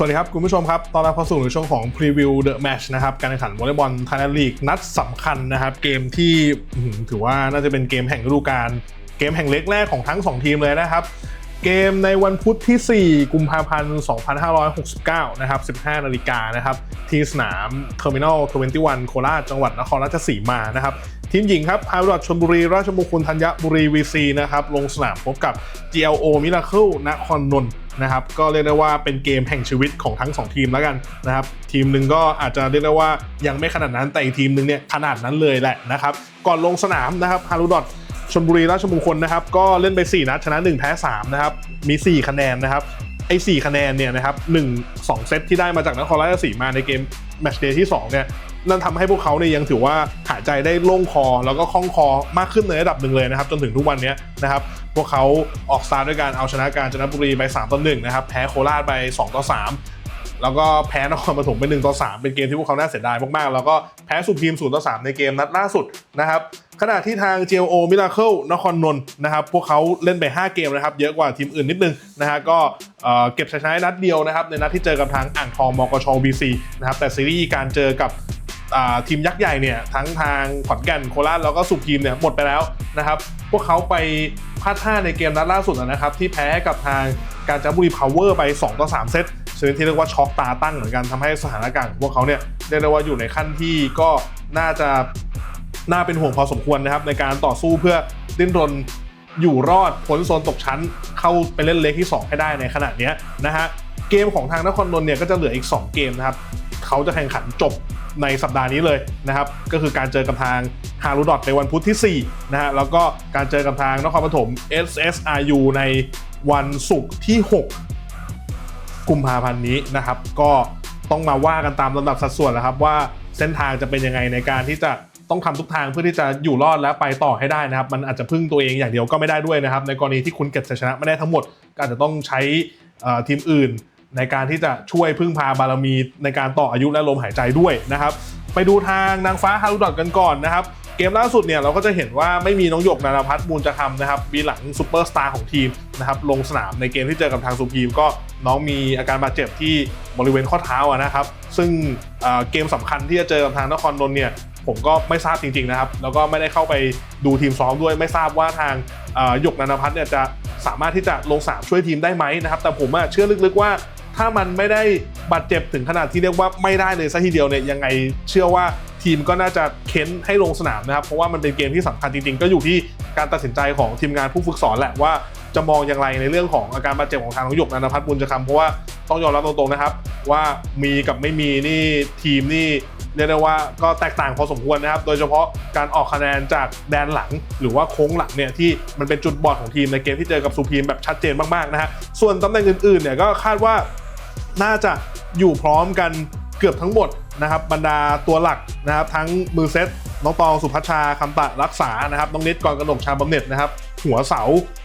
สวัสดีครับ คุณผู้ชมครับ ตอนรับเข้าสู่ในช่วงของ Preview The Match นะครับ การแข่งขันวอลเลย์บอลไทยแลนด์ลีกนัดสำคัญนะครับ เกมที่ถือว่าน่าจะเป็นเกมแห่งฤดูกาลเกมแห่งเล็กแรกของทั้ง 2 ทีมเลยนะครับ เกมในวันพุธที่ 4 กุมภาพันธ์ 2569 นะครับ 15 นาฬิกานะครับ ที่สนาม Terminal 21 โคราชจังหวัดนครราชสีมานะครับทีมหญิงครับพาวิลอดชนบุรี ราชมงคลธัญบุรี VC นะครับลงสนามพบกับ GLO Miracle นครนนท์ นะครับก็เรียกได้ว่าเป็นเกมแห่งชีวิตของทั้ง 2 ทีมแล้วกันนะครับทีมหนึ่งก็อาจจะเรียกได้ว่ายังไม่ขนาดนั้นแต่อีกทีมหนึ่งเนี่ยขนาดนั้นเลยแหละนะครับก่อนลงสนามนะครับฮารุดอทชลบุรีราชมงคลนะครับก็เล่นไป 4 นัดชนะ 1 แพ้ 3 นะครับ มี 4 คะแนนนะครับไอ้4คะแนนเนี่ยนะครับ1 2เซตที่ได้มาจากนครราชสีมาในเกมแมตช์เดย์ที่2เนี่ย นั่นทำให้พวกเขาเนี่ยยังถือว่าหายใจได้โล่งคอ แล้วก็คล่องคอมากขึ้นในระดับหนึ่งเลยนะครับ จนถึงทุกวันนี้นะครับ พวกเขาออกสตาร์ทด้วยการเอาชนะการจนบุรีไป3ต่อ1นะครับ แพ้โคราชไป2ต่อ3แล้วก็แพ้นครปฐมไป1ต่อ3เป็นเกมที่พวกเขาน่าเสียดายมากๆ แล้วก็แพ้สุพีม0ต่อ3ในเกมนัดล่าสุดนะครับขณะที่ทาง GLO Miracle นครนนท์นะครับ พวกเขาเล่นไป 5 เกมนะครับ เยอะกว่าทีมอื่นนิดนึงนะฮะ ก็เเก็บชัยชนะนัดเดียวนะครับ ในนัดที่เจอกับทางอ่างทองมกช BC นะครับ แต่ซีรีส์การเจอกับ ทีมยักษ์ใหญ่เนี่ยทั้งทางขอนแก่นโคราชแล้วก็สุพีมเนี่ยหมดไปแล้วนะครับพวกเขาไปพลาดท่าในเกมนัดล่าสุดนะครับที่แพ้กับทางการจับุรีพาวเวอร์ไป 2 ต่อ 3 เซตชนิดที่เรียกว่าช็อกตาตั้งเหมือนกันทำให้สถานการณ์ของพวกเขาเนี่ยเรียกได้ว่าอยู่ในขั้นที่ก็น่าจะน่าเป็นห่วงพอสมควรนะครับ ในการต่อสู้เพื่อดิ้นรนอยู่รอดพ้นโซนตกชั้นเข้าไปเล่นเล็กที่ 2 ให้ได้ในขณะนี้นะฮะเกมของทางนครนนท์เนี่ยก็จะเหลืออีก 2 เกมนะครับเขาจะแข่งขันจบ ในสัปดาห์นี้เลยนะครับ ก็คือการเจอกับทางฮารุดอทในวันพุธที่ 4 นะฮะ แล้วก็การเจอกับทางนครปฐม SSRU ในวันศุกร์ที่ 6 กุมภาพันธ์นี้นะครับ ก็ต้องมาว่ากันตามลำดับสัดส่วนแล้วครับว่าเส้นทางจะเป็นยังไงในการที่จะต้องทำทุกทางเพื่อที่จะอยู่รอดและไปต่อให้ได้นะครับ มันอาจจะพึ่งตัวเองอย่างเดียวก็ไม่ได้ด้วยนะครับ ในกรณีที่คุณเก็บชัยชนะไม่ได้ทั้งหมดก็อาจจะต้องใช้ทีมอื่น ในการที่จะช่วยพึ่งพาบารมีในการต่ออายุและลมหายใจด้วยนะครับ ไปดูทางนางฟ้าฮารุดอทกันก่อนนะครับเกมล่าสุดเนี่ยเราก็จะเห็นว่าไม่มีน้องหยกนานาพัฒน์มูลจะทำนะครับบีหลังซูเปอร์สตาร์ของทีมนะครับลงสนามในเกมที่เจอกับทางสุพีมก็น้องมีอาการบาดเจ็บที่บริเวณข้อเท้าอะนะครับ ซึ่งเเกมสำคัญที่จะเจอกับทางนครนนท์เนี่ยผมก็ไม่ทราบจริงๆนะครับแล้วก็ไม่ได้เข้าไปดูทีมซ้อมด้วย ไม่ทราบว่าทางหยกนานพัฒน์เนี่ยจะสามารถที่จะลงสนามช่วยทีมได้ไหมนะครับแต่ผมเชื่อลึกๆว่า ถ้ามันไม่ได้บาดเจ็บถึงขนาดที่เรียกว่าไม่ได้เลยซะทีเดียวเนี่ยยังไงเชื่อว่าทีมก็น่าจะเค้นให้ลงสนามนะครับ เพราะว่ามันเป็นเกมที่สำคัญจริงๆ ก็อยู่ที่การตัดสินใจของทีมงานผู้ฝึกสอนแหละว่าจะมองอย่างไรในเรื่องของอาการบาดเจ็บของทางน้องหยกนันทพัฒน์บุญจะคำเพราะว่าต้องยอมรับตรงๆนะครับ ว่ามีกับไม่มีนี่ทีมนี่เรียกได้ว่าก็แตกต่างพอสมควรนะครับ โดยเฉพาะการออกคะแนนจากแดนหลัง หรือว่าโค้งหลังเนี่ยที่มันเป็นจุดบอดของทีมในเกมที่เจอกับสุพีมแบบชัดเจนมากๆนะฮะส่วนตำแหน่งอื่นๆเนี่ยก็คาดว่า น่าจะอยู่พร้อมกันเกือบทั้งหมดนะครับบรรดาตัวหลักนะครับทั้งมือเซตน้องตองสุพัชชาคำตะรักษานะครับน้องนิดกรกนกชาบำเหน็จนะครับหัวเสา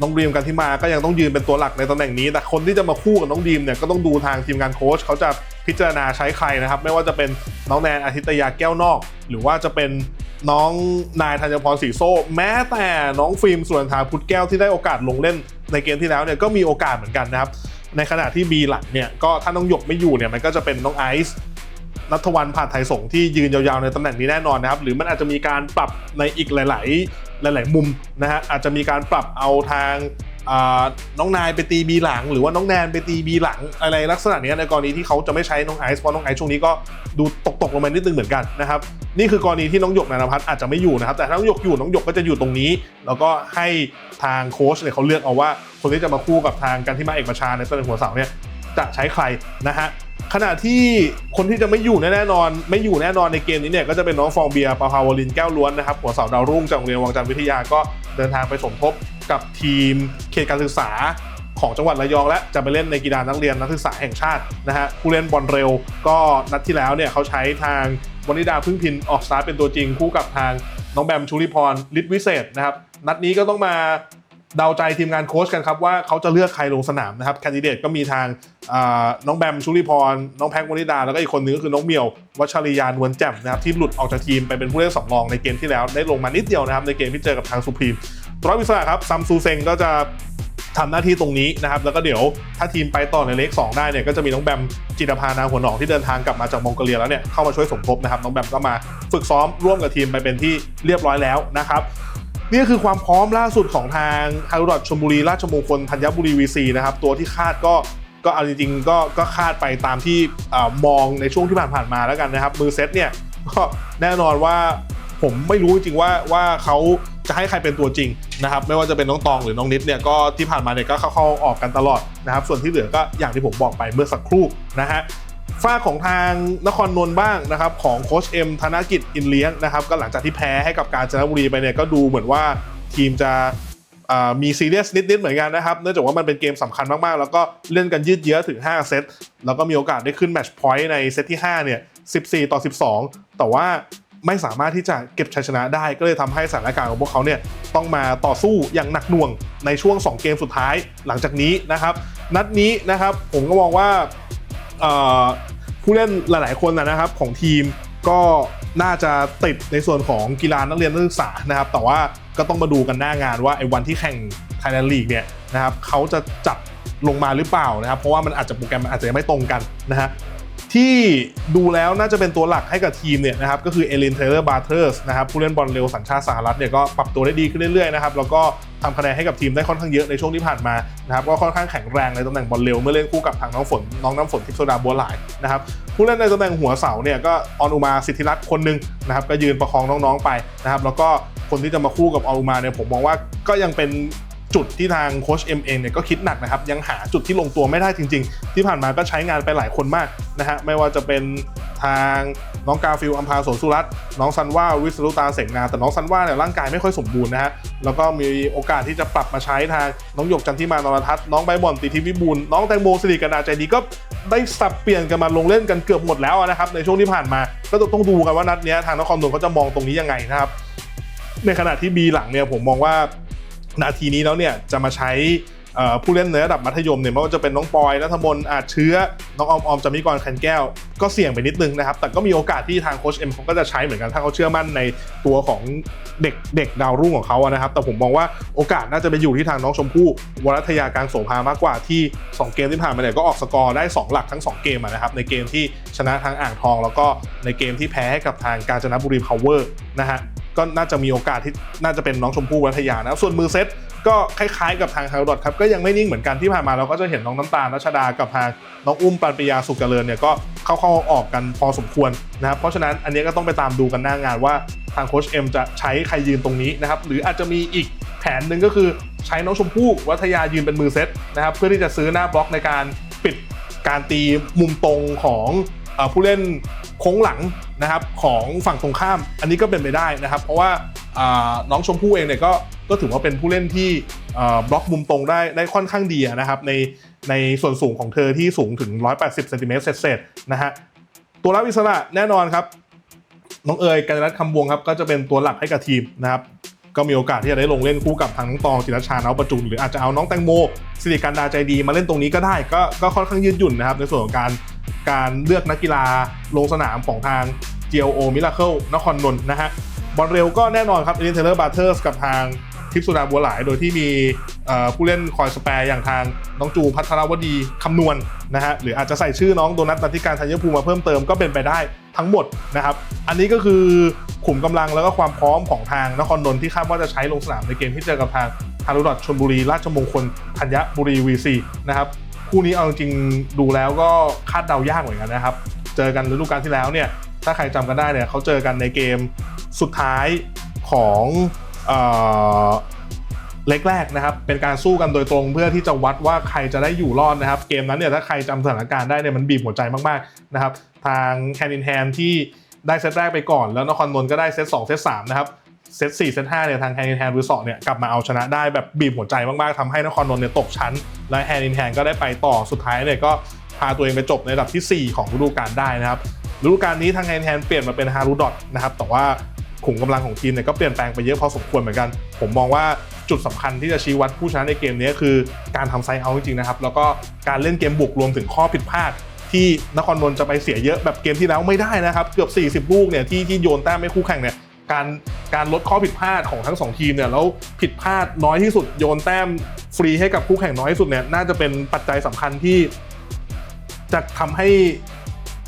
น้องดีมกันที่มาก็ยังต้องยืนเป็นตัวหลักในตำแหน่งนี้ แต่คนที่จะมาคู่กับน้องดีมเนี่ยก็ต้องดูทางทีมงานโค้ชเขาจะพิจารณาใช้ใครนะครับ ไม่ว่าจะเป็นน้องแนนอาทิตยาแก้วนอก หรือว่าจะเป็นน้องนายธัญพรศรีโซ่ แม้แต่น้องฟิล์มสุวรรณธาพุทธแก้วที่ได้โอกาสลงเล่นในเกมที่แล้วเนี่ยก็มีโอกาสเหมือนกันนะครับ ในขณะที่ B หลังเนี่ยก็ถ้าน้องหยกไม่อยู่เนี่ยมันก็จะเป็นน้องไอซ์นัทวันผ่านไทยสงที่ยืนยาวๆในตำแหน่งนี้แน่นอนนะครับ หรือมันอาจจะมีการปรับในอีกหลาย ๆ หลาย ๆ มุมนะฮะอาจจะมีการปรับเอาทาง น้องนายไปตีบีหลัง หรือว่าน้องแนนไปตีบีหลังอะไรลักษณะนี้ในกรณีที่เขาจะไม่ใช้น้องไอซ์เพราะน้องไอซ์ช่วงนี้ก็ดูตกๆลงมานิดนึงเหมือนกันนะครับนี่คือกรณีที่น้องหยกนานพัฒน์อาจจะไม่อยู่นะครับแต่ถ้าน้องหยกอยู่น้องหยกก็จะอยู่ตรงนี้ แล้วก็ให้ทางโค้ชเนี่ยเขาเลือกเอาว่าคนที่จะมาคู่กับทางกันที่มาเอกประชาในตำแหน่งหัวเสาเนี่ยจะใช้ใครนะฮะ ขณะที่คนที่จะไม่อยู่แน่นอน ไม่อยู่แน่นอนในเกมนี้เนี่ยก็จะเป็นน้องฟองเบียร์ปาภาวลินแก้วล้วนนะครับหัวเสาดาวรุ่งจากโรงเรียนวังจันทร์วิทยาก็เดินทางไปสมทบกับทีมเขตการศึกษาของจังหวัดระยองและจะไปเล่นในกีฬานักเรียนนักศึกษาแห่งชาตินะฮะผู้เล่นบอลเร็วก็นัดที่แล้วเนี่ยเขาใช้ทางวนิดาพึ่งพินออกสตาร์เป็นตัวจริงคู่กับทางน้องแบมชุลิพรฤทธิวิเศษนะครับนัดนี้ก็ต้องมา เดาใจทีมงานโค้ชกันครับว่าเขาจะเลือกใครลงสนามนะครับแคนดิเดตก็มีทางน้องแบมชุลิพร น้องแพ็กวนิดา แล้วก็อีกคนนึงก็คือน้องเมียว วัชริยานวลแจ่มนะครับที่หลุดออกจากทีมไปเป็นผู้เล่นสำรองในเกมที่แล้วได้ลงมานิดเดียวนะครับในเกมที่เจอกับทางสุพรีมตัวรับอิสระครับซัมซูเซงก็จะทำหน้าที่ตรงนี้นะครับแล้วก็เดี๋ยวถ้าทีมไปต่อในเลข2ได้เนี่ยก็จะมีน้องแบมจิตรพานาหัวหนองที่เดินทางกลับมาจากมองโกเลียแล้วเนี่ยเข้ามาช่วยสมทบนะครับน้องแบมก็มาฝึกซ้อมร่วมกับทีมไปเป็นที่เรียบร้อยแล้วนะครับ นี่คือความพร้อมล่าสุดของทางฮารุดอทชลบุรีราชมงคลธัญบุรีวีซีนะครับตัวที่คาดก็ก็เอาจริงๆก็ก็คาดไปตามที่มองในช่วงที่ผ่านๆมาแล้วกันนะครับ มือเซตเนี่ยก็แน่นอนว่าผมไม่รู้จริงๆว่าว่าเขาจะให้ใครเป็นตัวจริงนะครับ ไม่ว่าจะเป็นน้องตองหรือน้องนิดเนี่ยก็ที่ผ่านมาเนี่ยก็เข้าๆออกกันตลอดนะครับ ส่วนที่เหลือก็อย่างที่ผมบอกไปเมื่อสักครู่นะฮะ ฝ้าของทางนครนนท์บ้างนะครับของโค้ชเอ็มธนกิจอินเลี้ยงนะครับก็หลังจากที่แพ้ให้กับการจนบุรีไปเนี่ยก็ดูเหมือนว่าทีมจะมีซีเรียสนิด ๆ เหมือนกันนะครับ เนื่องจากว่ามันเป็นเกมสำคัญมาก ๆ แล้วก็เล่นกันยืดเยื้อถึง 5 เซต แล้วก็มีโอกาสได้ขึ้นแมตช์พอยต์ในเซตที่ 5 เนี่ย 14 ต่อ 12 แต่ว่าไม่สามารถที่จะเก็บชัยชนะได้ ก็เลยทำให้สถานการณ์ของพวกเขาเนี่ยต้องมาต่อสู้อย่างหนักหน่วงในช่วง 2 เกมสุดท้ายหลังจากนี้นะครับ นัดนี้นะครับผมก็มองว่า ผู้เล่นหลาย ๆ คนนะครับของทีมก็น่าจะติดในส่วนของกีฬานักเรียนนักศึกษานะครับ แต่ว่าก็ต้องมาดูกันหน้างานว่าไอ้วันที่แข่งไทยแลนด์ลีกเนี่ยนะครับเขาจะจับลงมาหรือเปล่านะครับ เพราะว่ามันอาจจะโปรแกรมมันอาจจะยังไม่ตรงกันนะฮะ ที่ดูแล้วน่าจะเป็นตัวหลักให้กับทีมเนี่ยนะครับก็คือเอลินเทเลอร์บาร์เทอร์สนะครับผู้เล่นบอลเร็วสัญชาติสหรัฐเนี่ยก็ปรับตัวได้ดีขึ้นเรื่อยๆนะครับแล้วก็ทำคะแนนให้กับทีมได้ค่อนข้างเยอะในช่วงที่ผ่านมานะครับก็ค่อนข้างแข็งแรงในตำแหน่งบอลเร็วเมื่อเล่นคู่กับทางน้องฝนน้องน้ำฝนทิพย์โซดาบัวหลายนะครับผู้เล่นในตำแหน่งหัวเสาเนี่ยก็ออนอุมาสิทธิรัตน์คนหนึ่งนะครับก็ยืนประคองน้องๆไปนะครับแล้วก็คนที่จะมาคู่กับออนอุมาเนี่ยผมมองว่าก็ยังเป็น จุดที่ทางโค้ชเอ็มเองเนี่ยก็คิดหนักนะครับ ยังหาจุดที่ลงตัวไม่ได้จริง ๆ ที่ผ่านมาก็ใช้งานไปหลายคนมากนะฮะไม่ว่าจะเป็นทางน้องกาฟิลอัมพาสนสุรัตน์น้องซันว่าวิสรุตาเสงนา แต่น้องซันว่าเนี่ยร่างกายไม่ค่อยสมบูรณ์นะฮะ แล้วก็มีโอกาสที่จะปรับมาใช้ทางน้องหยกจันทิมานรทัศน์น้องใบบอลติทิวิบูลน้องแตงโมสิริกนาใจดีก็ได้สับเปลี่ยนกันมาลงเล่นกันเกือบหมดแล้วนะครับ ในช่วงที่ผ่านมา ก็ต้องดูกันว่านัดเนี้ยทางนครนนท์เขาจะมองตรงนี้ยังไงนะครับ ในขณะที่บีหลังเนี่ยผมมองว่า นาทีนี้แล้วเนี่ยจะมาใช้ผู้เล่นในระดับมัธยมเนี่ยไม่ว่าจะเป็นน้องปอยนัทมนต์อาจเชื้อ น้องออมออมจามิกรคันแก้ว ก็เสี่ยงไปนิดนึงนะครับ แต่ก็มีโอกาสที่ทางโค้ชเอ็มเขาก็จะใช้เหมือนกัน ถ้าเขาเชื่อมั่นในตัวของเด็กเด็กดาวรุ่งของเขาอะนะครับ แต่ผมมองว่าโอกาสน่าจะไปอยู่ที่ทางน้องชมพู่วรัตยาการโสภามากกว่าที่ 2 เกมที่ผ่านมาเนี่ยก็ออกสกอร์ได้ 2 หลักทั้ง 2 เกมนะครับในเกมที่ชนะทางอ่างทอง แล้วก็ในเกมที่แพ้ให้กับทางกาญจนบุรีพาวเวอร์นะฮะ ก็น่าจะมีโอกาสที่น่าจะเป็นน้องชมพู่วัฒยานะส่วนมือเซตก็คล้ายๆกับทางฮาร์ดอทครับก็ยังไม่นิ่งเหมือนกันที่ผ่านมาเราก็จะเห็นน้องน้ำตาลรัชดากับทางน้องอุ้มปันปิยาสุขเจริญเนี่ยก็เข้าๆออกกันพอสมควรนะครับเพราะฉะนั้นอันนี้ก็ต้องไปตามดูกันหน้างานว่าทางโค้ชเอ็มจะใช้ใครยืนตรงนี้นะครับหรืออาจจะมีอีกแผนหนึ่งก็คือใช้น้องชมพู่วัฒยายืนเป็นมือเซตนะครับเพื่อที่จะซื้อหน้าบล็อกในการปิดการตีมุมตรงของอผู้เล่นโค้งหลัง นะครับของฝั่งตรงข้ามอันนี้ก็เป็นไปได้นะครับ เพราะว่าน้องชมพู่เองเนี่ยก็ก็ถือว่าเป็นผู้เล่นที่บล็อกมุมตรงได้ได้ค่อนข้างดีนะครับในในส่วนสูงของเธอที่สูงถึง 180เซนติเมตรเศษๆนะฮะตัวรับอิสระแน่นอนครับ น้องเอ๋ยกันรัตน์คำวงครับก็จะเป็นตัวหลักให้กับทีมนะครับก็มีโอกาสที่จะได้ลงเล่นคู่กับทางน้องตองจิรชาเนาประจุนหรืออาจจะเอาน้องแตงโมสิริการดาใจดีมาเล่นตรงนี้ก็ได้ก็ก็ค่อนข้างยืดหยุ่นนะครับในส่วนของการ การเลือกนักกีฬาลงสนามของทาง GLO Miracle นครนนท์นะฮะบอลเร็วก็แน่นอนครับเอลินเทเลอร์บาร์เทอร์สกับทางทิพสุดาบัวหลาย โดยที่มีผู้เล่นคอยสแปร์อย่างทางน้องจูพัทรวดีคำนวณนะฮะหรืออาจจะใส่ชื่อน้องโดนัทนันทิการธัญภูมิมาเพิ่มเติมก็เป็นไปได้ทั้งหมดนะครับ อันนี้ก็คือขุมกำลังแล้วก็ความพร้อมของทางนครนนท์ที่คาดว่าจะใช้ลงสนามในเกมที่เจอกับทางฮารุดอทชลบุรีราชมงคลธัญบุรีวีซีนะครับ คู่นี้เอาจริงดูแล้วก็คาดเดายากเหมือนกันนะครับ เจอกันฤดูกาลที่แล้วเนี่ยถ้าใครจำกันได้เนี่ยเขาเจอกันในเกมสุดท้ายของเเล็กแรกนะครับเป็นการสู้กันโดยตรงเพื่อที่จะวัดว่าใครจะได้อยู่รอดนะครับ เกมนั้นเนี่ยถ้าใครจำสถานการณ์ได้เนี่ยมันบีบหัวใจมากๆนะครับทางแฮนดินแฮนที่ได้เซตแรกไปก่อน แล้วนครนนท์ก็ได้เซต2เซต3นะครับ เซต4เซต5เนี่ยทางแฮนด์อินแฮนรีสอร์เนี่ยกลับมาเอาชนะได้แบบบีบหัวใจมากๆทำให้นครนนท์เนี่ยตกชั้น และแฮนด์อินแฮนด์ก็ได้ไปต่อสุดท้ายเนี่ยก็พาตัวเองไปจบในระดับทีสี่4 ของฤดูกาลได้นะครับฤดูกาลนี้ทางแฮนด์แฮนเปลี่ยนมาเป็นฮารุดอทนะครับแต่ว่าขุมกำลังของทีมเนี่ยก็เปลี่ยนแปลงไปเยอะพอสมควรเหมือนกัน ผมมองว่าจุดสำคัญที่จะชี้วัดผู้ชนะในเกมนี้คือการทำไซด์เอาท์จริงๆนะครับ แล้วก็การเล่นเกมบุกรวมถึงข้อผิดพลาด ที่นครนนท์จะไปเสียเยอะแบบเกมที่แล้วไม่ได้นะครับ เกือบ 40 ลูกเนี่ยที่ที่โยนแต้มไม่คู่แข่งเนี่ย การการลดข้อผิดพลาดของทั้งสองทีมเนี่ยแล้วผิดพลาดน้อยที่สุดโยนแต้มฟรีให้กับคู่แข่งน้อยที่สุดเนี่ยน่าจะเป็นปัจจัยสำคัญที่จะทำให้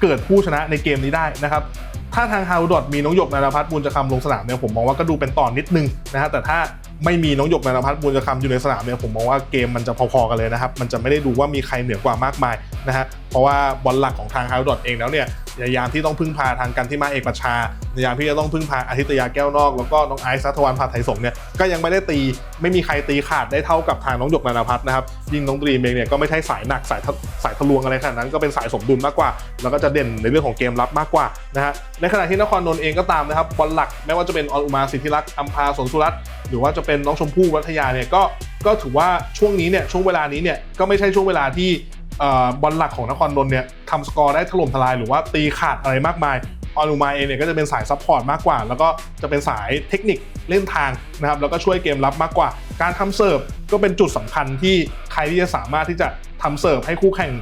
เกิดผู้ชนะในเกมนี้ได้นะครับ ถ้าทางฮาวดอทมีน้องหยกนารพัฒน์บุญจะคำลงสนามเนี่ยผมมองว่าก็ดูเป็นต่อนนิดนึงนะฮะแต่ถ้าไม่มีน้องหยกนารพัฒน์บุญจะคำอยู่ในสนามเนี่ยผมมองว่าเกมมันจะพอๆกันเลยนะครับ มันจะไม่ได้ดูว่ามีใครเหนือกว่ามากมายนะฮะเพราะว่าบอลหลักของทางฮาวดอทเองแล้วเนี่ย พยายามที่ต้องพึ่งพาทางกันที่มาเอกประชาพยายามที่จะต้องพึ่งพาอาทิตยาแก้วนอก แล้วก็น้องไอซ์สัทวันพาไทยสงเนี่ยก็ยังไม่ได้ตีไม่มีใครตีขาดได้เท่ากับทางน้องหยกนารพัฒน์นะครับยิ่งน้องดรีมเองเนี่ยก็ไม่ใช่สายหนักสายทะสายทะลวงอะไรขนาดนั้นก็เป็นสายสมดุลมากกว่า แล้วก็จะเด่นในเรื่องของเกมรับมากกว่านะฮะในขณะที่นครนนท์เองก็ตามนะครับบอลหลักไม่ว่าจะเป็นออนอุมาสิทธิรักษ์อัมพาสนสุรัตน์หรือว่าจะเป็นน้องชมพู่วัฒยาเนี่ยก็ก็ถือว่าช่วงนี้เนี่ยช่วงเวลานี้เนี่ยก็ไม่ใช่ช่วงเวลาที่ บอลหลักของนครนนท์เนี่ยทำสกอร์ได้ถล่มทลายหรือว่าตีขาดอะไรมากมายออนุมาเองเนี่ยก็จะเป็นสายซัพพอร์ตมากกว่า แล้วก็จะเป็นสายเทคนิคเล่นทางนะครับแล้วก็ช่วยเกมรับมากกว่า การทำเสิร์ฟก็เป็นจุดสำคัญที่ใครที่จะสามารถที่จะทำเสิร์ฟให้คู่แข่ง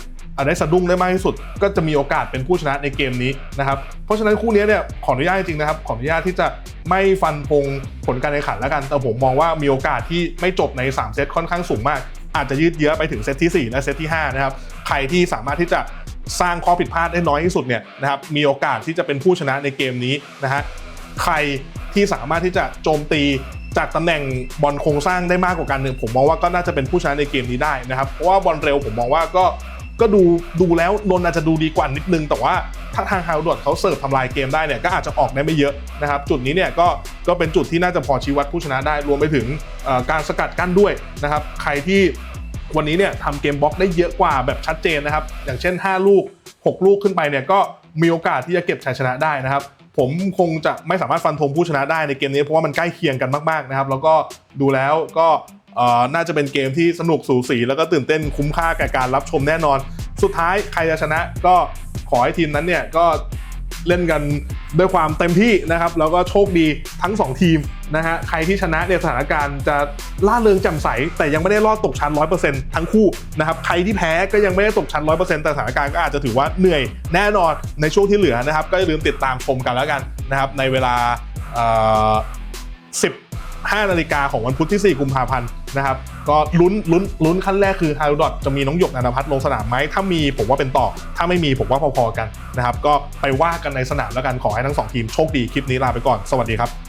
ได้สะดุ้งได้มากที่สุด ก็จะมีโอกาสเป็นผู้ชนะในเกมนี้นะครับเพราะฉะนั้นคู่นี้เนี่ยขออนุญาตจริงๆนะครับขออนุญาตที่จะไม่ฟันธงผลการแข่งขันแล้วกัน แต่ผมมองว่ามีโอกาสที่ไม่จบใน 3 เซตค่อนข้างสูงมาก อาจจะยืดเยื้อไปถึงเซตที่ 4 และเซตที่ 5 นะครับ ใครที่สามารถที่จะสร้างข้อผิดพลาดได้น้อยที่สุดเนี่ยนะครับ มีโอกาสที่จะเป็นผู้ชนะในเกมนี้นะฮะ ใครที่สามารถที่จะโจมตีจากตำแหน่งบอลโครงสร้างได้มากกว่ากันหนึ่งผมมองว่าก็น่าจะเป็นผู้ชนะในเกมนี้ได้นะครับ เพราะว่าบอลเร็วผมมองว่าก็ ก็ดูดูแล้วนนอาจจะดูดีกว่านิดนึง แต่ว่าถ้าทางฮาวดอดเขาเสิร์ฟทำลายเกมได้เนี่ยก็อาจจะออกได้ไม่เยอะนะครับ จุดนี้เนี่ยก็ก็เป็นจุดที่น่าจะพอชี้วัดผู้ชนะได้รวมไปถึงการสกัดกั้นด้วยนะครับ ใครที่วันนี้เนี่ยทำเกมบล็อกได้เยอะกว่าแบบชัดเจนนะครับ อย่างเช่น 5 ลูก 6 ลูกขึ้นไปเนี่ยก็มีโอกาสที่จะเก็บชัยชนะได้นะครับ ผมคงจะไม่สามารถฟันธงผู้ชนะได้ในเกมนี้เพราะว่ามันใกล้เคียงกันมากๆนะครับ แล้วก็ดูแล้วก็ น่าจะเป็นเกมที่สนุกสูสี แล้วก็ตื่นเต้นคุ้มค่าแก่การรับชมแน่นอน สุดท้ายใครจะชนะก็ขอให้ทีมนั้นเนี่ยก็เล่นกันด้วยความเต็มที่นะครับ แล้วก็โชคดีทั้ง 2 ทีมนะฮะใครที่ชนะเนี่ยสถานการณ์จะล่าเริงแจ่มใส แต่ยังไม่ได้รอดตกชั้น 100%ทั้งคู่นะครับใครที่แพ้ก็ยังไม่ได้ตกชั้น 100%แต่สถานการณ์ก็อาจจะถือว่าเหนื่อยแน่นอนในช่วงที่เหลือนะครับ ก็อย่าลืมติดตามชมกันแล้วกันนะครับ ในเวลาเอ่อ15นาฬิกาของวันพุธที่ 4 กุมภาพันธ์ นะครับก็ลุ้นลุ้นลุ้นขั้นแรกคือฮารุดอทจะมีน้องหยกนันพัฒน์ลงสนามไหมถ้ามีผมว่าเป็นต่อ ถ้าไม่มีผมว่าพอๆกันนะครับก็ไปว่ากันในสนามแล้วกันขอให้ทั้งสองทีมโชคดีคลิปนี้ลาไปก่อนสวัสดีครับ